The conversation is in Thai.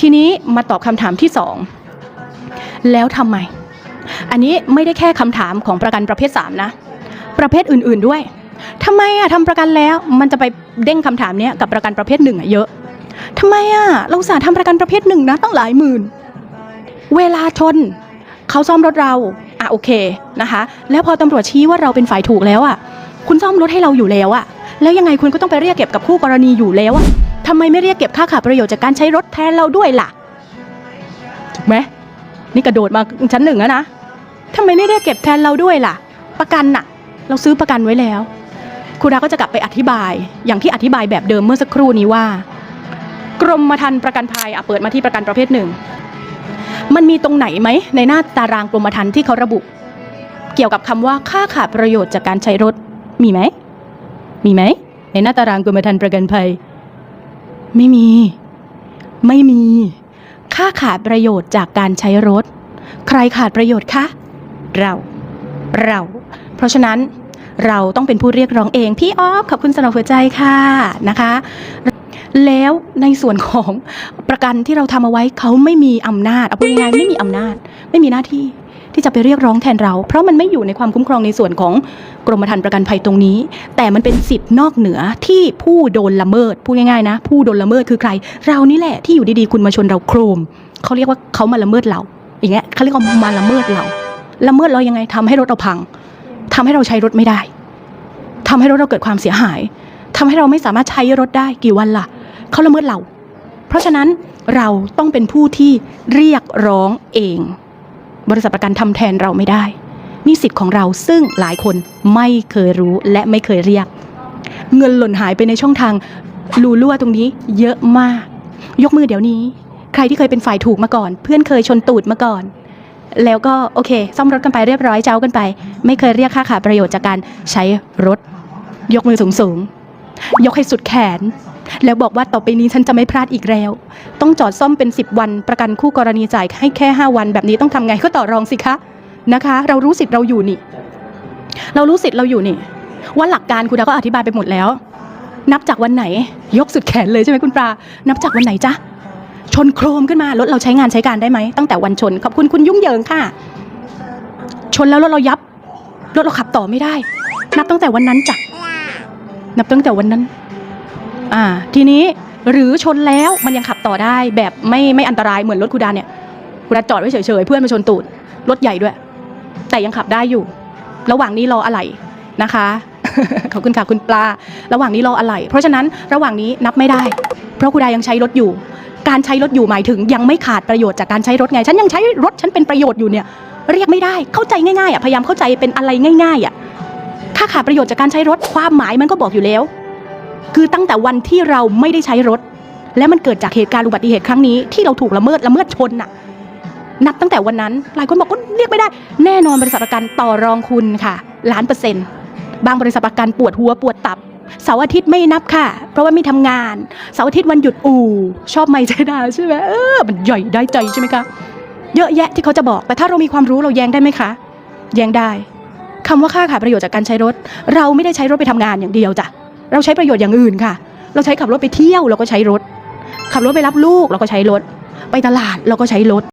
ทีนี้มาตอบคำถามที่สองแล้วทำไม อันนี้ไม่ได้แค่คำถามของประกันประเภท 3 นะ ประเภทอื่นๆด้วยทำไมอะทำประกันแล้วมันจะไปเด้งคำถามนี้กับประกันประเภทหนึ่งอะเยอะทำไมอะเราสาทำประกันประเภทหนึ่งนะตั้งหลายหมื่น เวลาชนเขาซ่อมรถเราอะโอเคนะคะ แล้วพอตำรวจชี้ว่าเราเป็นฝ่ายถูกแล้วอะคุณซ่อมรถให้เราอยู่แล้วอะแล้วยังไงคุณก็ต้องไปเรียกเก็บกับคู่กรณีอยู่แล้วอะ ทำไมไม่เรียกเก็บค่าขาดประโยชน์จากการใช้รถแทนเราด้วยล่ะ ถูกไหมนี่กระโดดมาชั้นหนึ่งแล้วนะทำไมไม่เรียกเก็บแทนเราด้วยล่ะ ประกันน่ะ เราซื้อประกันไว้แล้วครูดาก็จะกลับไปอธิบาย อย่างที่อธิบายแบบเดิมเมื่อสักครู่นี้ว่า กรมธรรม์ประกันภัยอะเปิดมาที่ประกันประเภทหนึ่ง มันมีตรงไหนไหมในหน้าตารางกรมธรรม์ที่เขาระบุ เกี่ยวกับคำว่าค่าขาดประโยชน์จากการใช้รถ มีไหม มีไหม ในหน้าตารางกรมธรรม์ประกันภัย ไม่มี ไม่มี ค่าขาดประโยชน์จากการใช้รถ ใครขาดประโยชน์คะ เรา เรา เพราะฉะนั้นเราต้องเป็นผู้เรียกร้องเอง พี่ออฟขอบคุณสำหรับหัวใจค่ะนะคะ แล้วในส่วนของประกันที่เราทำเอาไว้เขาไม่มีอำนาจเอาพูดง่ายๆไม่มีอำนาจ ไม่มีหน้าที่ ที่จะไปเรียกร้องแทนเรา เพราะมันไม่อยู่ในความคุ้มครองในส่วนของกรมธรรม์ประกันภัยตรงนี้ แต่มันเป็นสิทธิ์นอกเหนือที่ผู้โดนละเมิดพูดง่ายๆนะ ผู้โดนละเมิดคือใคร เรานี่แหละที่อยู่ดีๆคุณมาชนเราโครมเขาเรียกว่าเขามาละเมิดเรา อย่างเงี้ยเขาเรียกว่ามาละเมิดเราละเมิดเรายังไงทำให้รถเราพังทำให้เราใช้รถไม่ได้ทำให้รถเราเกิดความเสียหายทำให้เราไม่สามารถใช้รถได้กี่วันล่ะเขาละเมิดเรา เพราะฉะนั้นเราต้องเป็นผู้ที่เรียกร้องเอง บริษัทประกันทำแทนเราไม่ได้นี่สิทธิ์ของเราซึ่งหลายคนไม่เคยรู้และไม่เคยเรียก เงินหล่นหายไปในช่องทางรูรั่วตรงนี้ เยอะมาก ยกมือเดี๋ยวนี้ ใครที่เคยเป็นฝ่ายถูกมาก่อน เพื่อนเคยชนตูดมาก่อน แล้วก็โอเค ซ่อมรถกันไปเรียบร้อยเจ้ากันไป ไม่เคยเรียกค่าขาดประโยชน์จากการใช้รถ ยกมือสูงสูงๆยกให้สุดแขน แล้วบอกว่าต่อไปนี้ฉันจะไม่พลาดอีกแล้ว ต้องจอดซ่อมเป็น 10 วัน ประกันคู่กรณีจ่ายให้แค่ 5 วัน แบบนี้ต้องทำไงก็ต่อรองสิคะนะคะ เรารู้สิทธิ์เราอยู่นี่ เรารู้สิทธิ์เราอยู่นี่ ว่าหลักการคุณดาก็อธิบายไปหมดแล้ว นับจากวันไหน ยกสุดแขนเลยใช่ไหมคุณปลานับจากวันไหนจ๊ะชนโครมขึ้นมารถเราใช้งานใช้การได้ไหมตั้งแต่วันชนขอบคุณคุณยุ่งเหยิงค่ะ ชนแล้วรถเรายับรถเราขับต่อไม่ได้ นับตั้งแต่วันนั้นจ้ะนับตั้งแต่วันนั้น อ่าทีนี้หรือชนแล้วมันยังขับต่อได้แบบไม่ไม่อันตรายเหมือนรถคูดานเนี่ยคูดานจอดไว้เฉยๆเพื่อนมาชนตูดรถใหญ่ด้วย แต่ยังขับได้อยู่ ระหว่างนี้รออะไหล่นะคะขอบคุณค่ะคุณปลา ระหว่างนี้รออะไหล่เพราะฉะนั้นระหว่างนี้นับไม่ได้ เพราะคูดายังใช้รถอยู่ การใช้รถอยู่หมายถึง ยังไม่ขาดประโยชน์จากการใช้รถไง ฉันยังใช้รถฉันเป็นประโยชน์อยู่เนี่ย เรียกไม่ได้ เข้าใจง่ายๆอะ พยายามเข้าใจเป็นอะไรง่าย ๆอะค่าขาดประโยชน์จากการใช้รถความหมายมันก็บอกอยู่แล้ว คือตั้งแต่วันที่เราไม่ได้ใช้รถ และมันเกิดจากเหตุการณ์อุบัติเหตุครั้งนี้ที่เราถูกละเมิดละเมิดชนน่ะ นับตั้งแต่วันนั้น หลายคนบอกก็เรียกไม่ได้ แน่นอนบริษัทประกันต่อรองคุณค่ะล้านเปอร์เซ็นต์บางบริษัทประกันปวดหัวปวดตับเสาร์อาทิตย์ไม่นับค่ะ เพราะว่าไม่ทำงานเสาร์อาทิตย์วันหยุดอู่ชอบไม่ใจดาใช่ไหมเออมันใหญ่ได้ใจใช่ไหมคะเยอะแยะที่เขาจะบอกแต่ถ้าเรามีความรู้เราแย้งได้ไหมคะ แย้งได้คำว่าค่าขาดประโยชน์จากการใช้รถ เราไม่ได้ใช้รถไปทำงานอย่างเดียวจ้ะ เราใช้ประโยชน์อย่างอื่นค่ะ เราใช้ขับรถไปเที่ยวเราก็ใช้รถ ขับรถไปรับลูกเราก็ใช้รถ ไปตลาดเราก็ใช้รถ